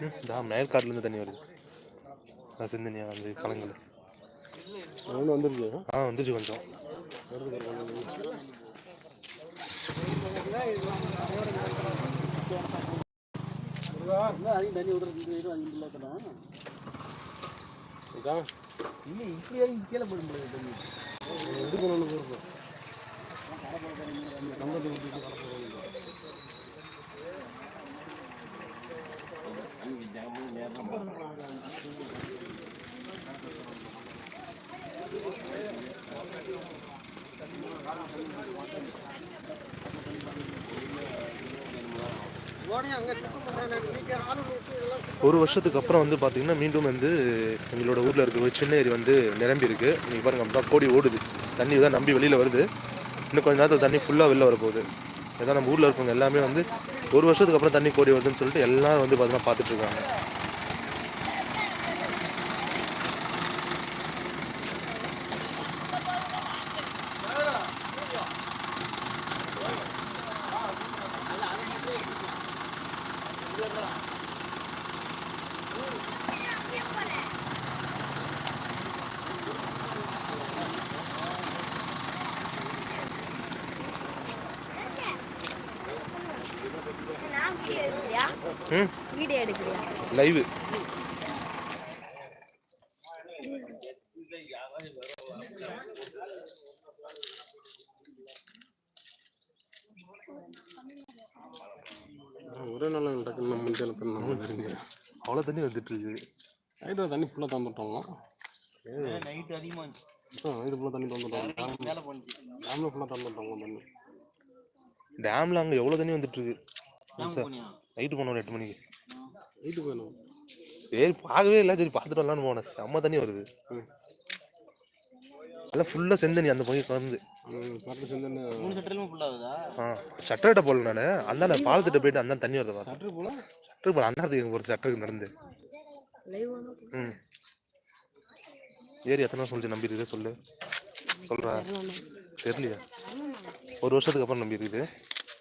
ம் தாம் நயல்காட்டிலேருந்து தண்ணி வருது. அது சிந்தனியா அந்த கலங்கள் ஒன்று வந்துருக்கு ஆ வந்துச்சு கொஞ்சம். தண்ணி விடுறது கீழே போட முடியாது தண்ணி. எதுக்கு ஒன்று ஒரு வருஷத்துக்கு அப்புறம் வந்து பார்த்தீங்கன்னா மீண்டும் வந்து எங்களோட ஊரில் இருக்க ஒரு சின்ன ஏரி வந்து நிரம்பி இருக்கு நீங்கள் பாருங்க அப்படின்னா கோடி ஓடுது. தண்ணி தான் நம்பி வெளியில் வருது. இன்னும் கொஞ்ச நேரத்தில் தண்ணி ஃபுல்லாக வெளில வரப்போகுது. இதான் நம்ம ஊரில் இருக்கவங்க எல்லாமே வந்து ஒரு வருஷத்துக்கு அப்புறம் தண்ணி கோடி வருதுன்னு சொல்லிட்டு எல்லாரும் வந்து பார்த்தீங்கன்னா பார்த்துட்டு லைவு. ஒரே நாள் டக்குன்னு தண்ணி இருங்க. அவ்வளோ தண்ணி வந்துட்டு இருக்குது. நைட்டு தண்ணி ஃபுல்லாக தந்துட்டோம். நைட் அதிகமாக இது ஃபுல்லாக தண்ணி தந்துட்டோம். டேமில் ஃபுல்லாக தந்துட்டோம் தண்ணி. டேமில் அங்கே எவ்வளோ தண்ணி வந்துட்டு இருக்கு? சார் போனியா? நைட்டு போனோம் ஒரு எட்டு மணிக்கு. நைட்டு போயிடும் சரி பார்க்கவே இல்லை. சரி பார்த்துட்டு வரலான்னு போனேன். செம்ம தண்ணி வருது. எல்லாம் ஃபுல்லாக செந்தண்ணி அந்த பக்கம் கலந்து. சட்டர்கிட்ட போகல நான். அந்த பாலத்திட்ட போயிட்டு அந்த தண்ணி வருது போல? சட்டர் போல. அண்ணாத்துக்கு ஒரு சட்டருக்கு நடந்து. ம். ஏரி எத்தனை சொல்லிச்சு நம்பி இருக்குது சொல்லு. சொல்கிறா தெரியலையா? ஒரு வருஷத்துக்கு அப்புறம் நம்பி இருக்குது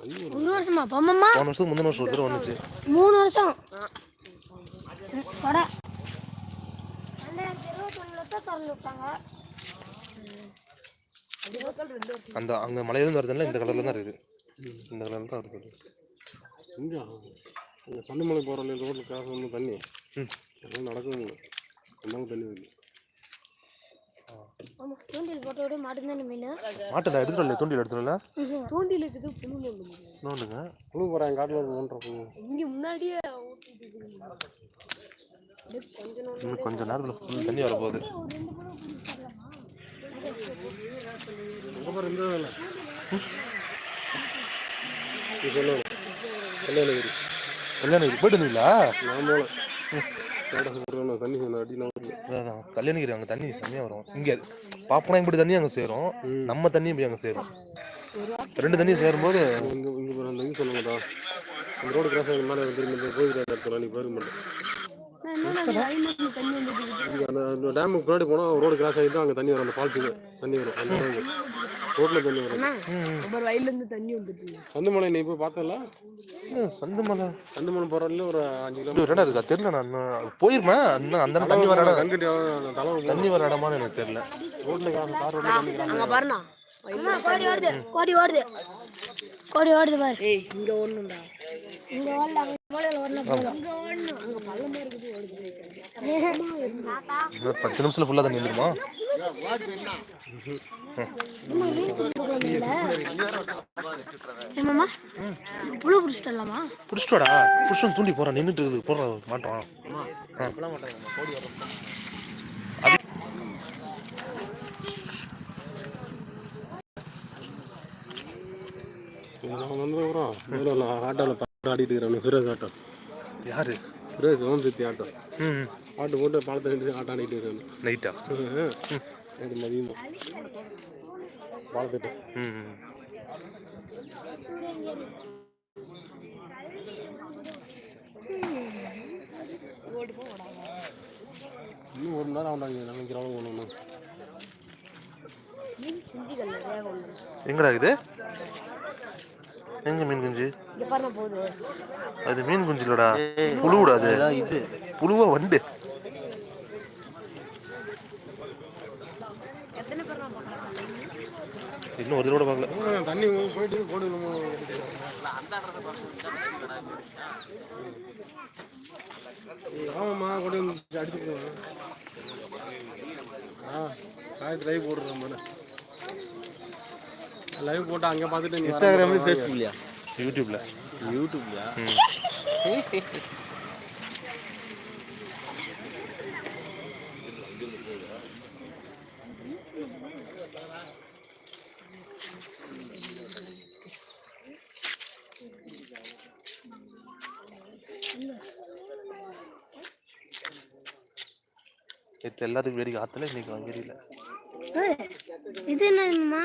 ஒரு வருஷமா? பொம்மம்மா. போன வருஷத்துக்கு முந்தின வருஷம் ஒரு தடவை வந்துச்சு. மூணு வருஷம். வட ரெண்டாயிரத்தி இருபத்தொன்னுல தான் திறந்து விட்டாங்க அந்த அங்கே மலையிலேருந்து வருதுல்ல இந்த கலரில் தான் இருக்குது. இந்த கலரில் தான் இருக்குது. இங்கே இங்கே சண்டுமலை போகிற ரோட்டில் கிராஸ் வந்து தண்ணி. ம். நடக்கவும் இல்லை அந்த தண்ணி வருது. தூண்டில் போட்ட விட மாட்டுந்தானே மீன்? மாட்டை நான் எடுத்துட்டு வரல தூண்டில் எடுத்துட்டு வரல? தூண்டில் இருக்குது புண்ணு நோண்டுங்க புழு போகிறேன் காட்டில் ஒரு ஒன்றரை புழு. இங்க முன்னாடியே கொஞ்ச இன்னும் கொஞ்சம் நேரத்தில் ஃபுல் தண்ணி வரப்போகுது. கல்யாணகிரி. கல்யாணகிரி போயிட்டு வந்தீங்களா? நான் போல கல்யாணகிரி அங்கே தண்ணி செம்மையாக வரும். இங்கே பாப்பனா இப்படி தண்ணி அங்கே சேரும். நம்ம தண்ணி இப்படி அங்கே சேரும். ரெண்டு தண்ணி சேரும்போது இங்கே இங்கே அந்த இது சொல்லுங்கடா. அந்த ரோடு கிராஸ் ஆகி மேலே வந்து போயிருக்க இடத்துல நீ போயிருக்க மாட்டேன் தண்ணி வந்துட்டு இங்கே அந்த அந்த டேமுக்கு முன்னாடி போனால் ரோடு கிராஸ் ஆகி தான் அங்கே தண்ணி வரும் அந்த ஃபால்ஸுக்கு தண்ணி வரும். அந்த ரோட்டில் தண்ணி வரும். ஒவ்வொரு வயல்ல இருந்து தண்ணி வந்துட்டு சந்துமலை நீ போய் பார்த்தல? ம், சந்து மலை சந்துமலை போகிறதுல ஒரு அஞ்சு கிலோமீட்டர். ஒரு இடம் இருக்கா தெரியல நான் இன்னும். அந்த இடம் தண்ணி வர இடம். தண்ணி வர இடமான்னு எனக்கு தெரியல. ரோட்டில் கிராஸ் கார் ரோட்டில் பாருண்ணா கோடி ஓடுது கோடி ஓடுது. கோடி ஓடுது பாரு. ஏய் இங்க ஓடணும்டா இங்க ஓடல அங்க மூலையில ஓடணும் போதும் இங்க ஓடணும் அங்க பள்ளமா இருக்குது ஓடுது. இன்னும் பத்து நிமிஷத்துல ஃபுல்லாக தண்ணி வந்துருமா? ஏமாமா புழு பிடிச்சிட்டு வரலாமா? பிடிச்சிட்டு வாடா. புருஷன் தூண்டி போகிறான் நின்றுட்டு இருக்குது போடுறான் மாட்டான் நான் வந்து அப்புறம் மேலே ஆட்டோவில் ஆடிட்டு இருக்கிறேன் சுரேஷ் ஆட்டோ. யாரு? சுரேஷ் ஓம் சக்தி ஆட்டோ. ம் ஆட்டோ போட்டு பாலத்தை நின்று ஆட்டோ ஆடிட்டு இருக்கிறேன் நைட்டா அது மதியமா. ம். இன்னும் ஒரு நேரம் ஒன்று குஞ்சுகள் நிறைய கொண்டு எங்கடா இது? எங்க மீன் குஞ்சு? அது மீன் குஞ்சு இல்லடா புழுவுடா அது. இது. புழுவா வண்டு. இன்னும் ஒரு தடவை பார்க்கல. தண்ணி போயிட்டு கோடி நம்ம ஆமாம்மா கொண்டு வந்து அடிச்சுட்டு ஆ காய் லைவ் போடுறோம் மேடம் லைவ் போட்டு அங்கே பார்த்துட்டு நீ இன்ஸ்டாகிராம்ல ஃபேஸ்புக்லையா யூடியூப்ல யூடியூப்லையா எல்லாத்துக்கும் வேடிக்கை ஆத்தல இன்னைக்கு வாங்கிடல இது என்னம்மா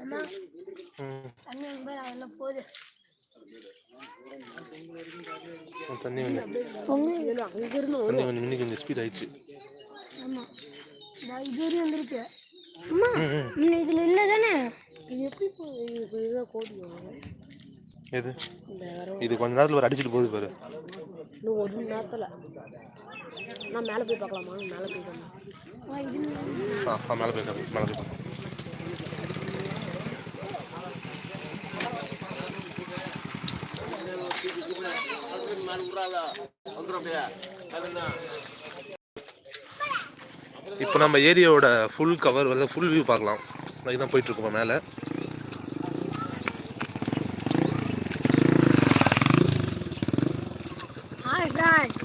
அம்மா ம் தண்ணி எங்க போய் அதெல்லாம் போகுது தண்ணி கொஞ்சம் இன்னைக்கு கொஞ்சம் ஸ்பீட் ஆயிடுச்சு ஆமாம் நான் இது வரையும் வந்திருக்கு அம்மா இன்னும் இதில் இல்லை தானே இது எப்படி கோடி எது இது கொஞ்ச நேரத்துல ஒரு அடிச்சிட்டு போகுது பாரு இன்னும் ஒரு மணி நேரத்துல நான் மேலே போய் பார்க்கலாமா மேலே போய் பார்க்கலாம் மேலே போய் காமி, மேலே போய் காமி. இப்போ நம்ம ஏரியாவோட ஃபுல் கவர் வந்து ஃபுல் வியூ பார்க்கலாம். அதுக்கு தான் போயிட்டு இருக்கோம் மேலே.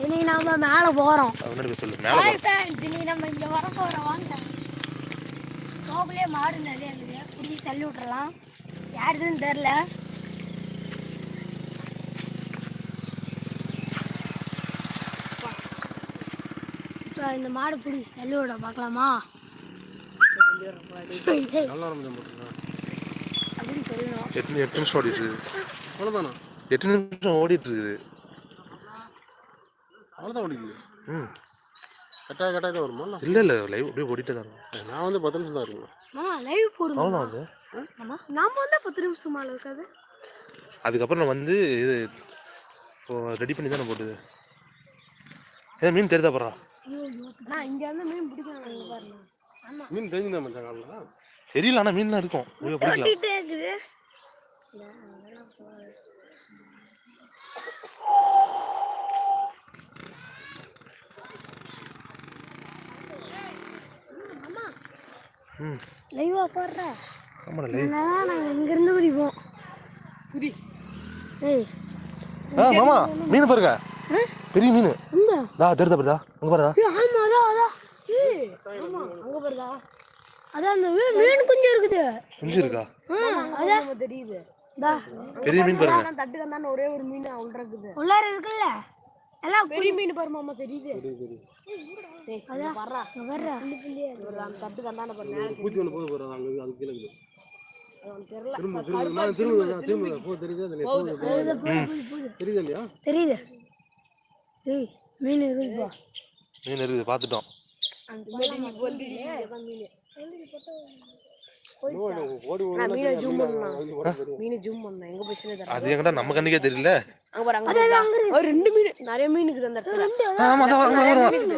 இன்னைக்கு நம்ம மேலே முன்னாடி போய் சொல்லு மேலே ஃப்ரெண்ட்ஸ் இன்னைக்கு நம்ம இங்கே வர போகிறோம் வாங்க. மாடு நிறைய இருக்குது பிடிச்சி தள்ளி விட்டுறலாம். யாருதுன்னு தெரில. இந்த மாடு பிடிச்சி தள்ளி விட பார்க்கலாமா? நல்லா ஆரம்பிச்சு போட்டுருக்கேன் அப்படின்னு சொல்லணும் எட்டு எட்டு நிமிஷம் ஓடிட்டு இருக்குது. அவ்வளோதானா எட்டு நிமிஷம் ஓடிட்டு இருக்குது. அவ்வளோதான் ஓடிக்குது? ம். கட்டாய கட்டாய தான் வருமா இல்லை இல்லை லைவ் அப்படியே ஓடிட்டே தான். நான் வந்து பத்து நிமிஷம் தான் இருக்குமா மாமா லைவ் போடுமா? அவ்வளோதான் அது. நாம வந்து பத்து நிமிஷம் மேலே இருக்காது? அதுக்கப்புறம் நான் வந்து இது இப்போ ரெடி பண்ணி தானே போட்டுது. ஏன் மீன் தெரிதா போடுறா? நான் இங்கே வந்து மீன் பிடிக்கணும் இங்க பாருங்க. ஆமா. மீன் தெரிஞ்சுதான் மச்சான் காலைல தெரியல ஆனால் மீன்லாம் இருக்கும். ஐயோ பிடிக்கலாம் கட்டிகிட்டே இருக்குது. ம். லைவா போடுற? ஆமாடா லைவ் அதனால நாங்கள் இங்கேருந்து குதிப்போம். குதி. ஏய். ஆ மாமா மீன் பாருங்க. பெரிய மீன். இங்க தா தெரிதா பாருதா அங்கே பாருதா ஏய், ஆமா அதான் அதான் ஏய் ஆமா அங்க பாருடா அதான் அந்த ஏய், மீன் குஞ்சு இருக்குது. குஞ்சு இருக்கா? அதான் தெரியுது. தா. பெரிய மீன் பாருங்க. தட்டு கந்தான ஒரே ஒரு மீன் உள்ள இருக்குது. இருக்குல்ல? எல்லாம் பெரிய மீன் பாரு மாமா தெரியுது. அதான் வர்றா. வர்றா. அந்த தட்டு கந்தான பாரு பூச்சி ஒன்று போது போகிறோம் அங்கே அது கீழே இருக்குது. தெரியல. திரும்ப திரும்ப நான் திரும்ப திரும்ப. போ தெரியுதா மீன் இருக்குப்பா மீன் இருக்குது பார்த்துட்டோம். அது எங்கடா நம்ம கண்ணுக்கே தெரியல. ரெண்டு மீன் நிறைய மீன் இருக்குது அந்த இடத்துல. ஆமா கூட்டம் பாருங்க. இல்லை.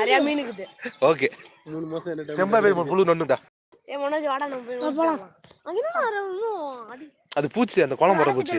நிறைய மீன் இருக்குது. ஓகே. மூணு டைம் செம்பா போய் புழு நொண்டுடா ஏ மனோஜ் வாடா நம்ம போய் போலாம். அங்க என்ன இன்னும் அடி அது பூச்சி அந்த குளம் போற பூச்சி.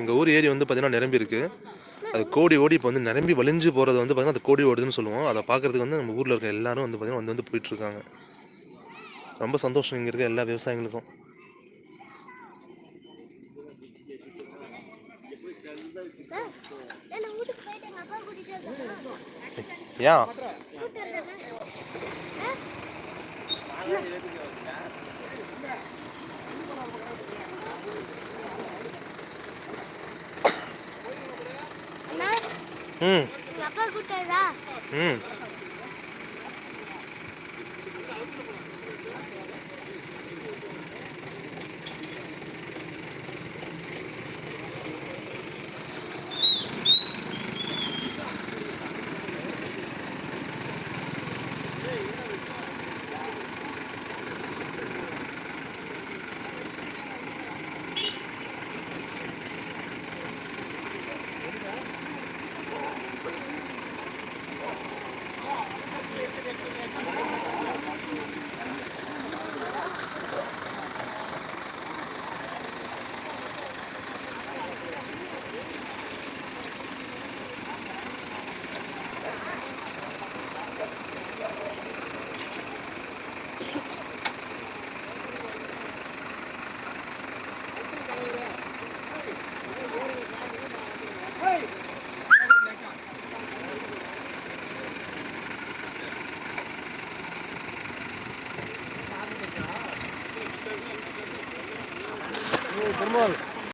எங்கள் ஊர் ஏரி வந்து பார்த்திங்கன்னா நிரம்பி இருக்குது அது கோடி ஓடி இப்போ வந்து நிரம்பி வலிஞ்சு போகிறது வந்து பார்த்திங்கன்னா அது கோடி ஓடுதுன்னு சொல்லுவோம். அதை பார்க்கறதுக்கு வந்து நம்ம ஊரில் இருக்க எல்லாரும் வந்து பார்த்திங்கன்னா வந்து வந்து இருக்காங்க. ரொம்ப சந்தோஷம் இங்கே இருக்க எல்லா விவசாயிகளுக்கும். ஏன்? ம் அப்பா கூட்டாதா ம்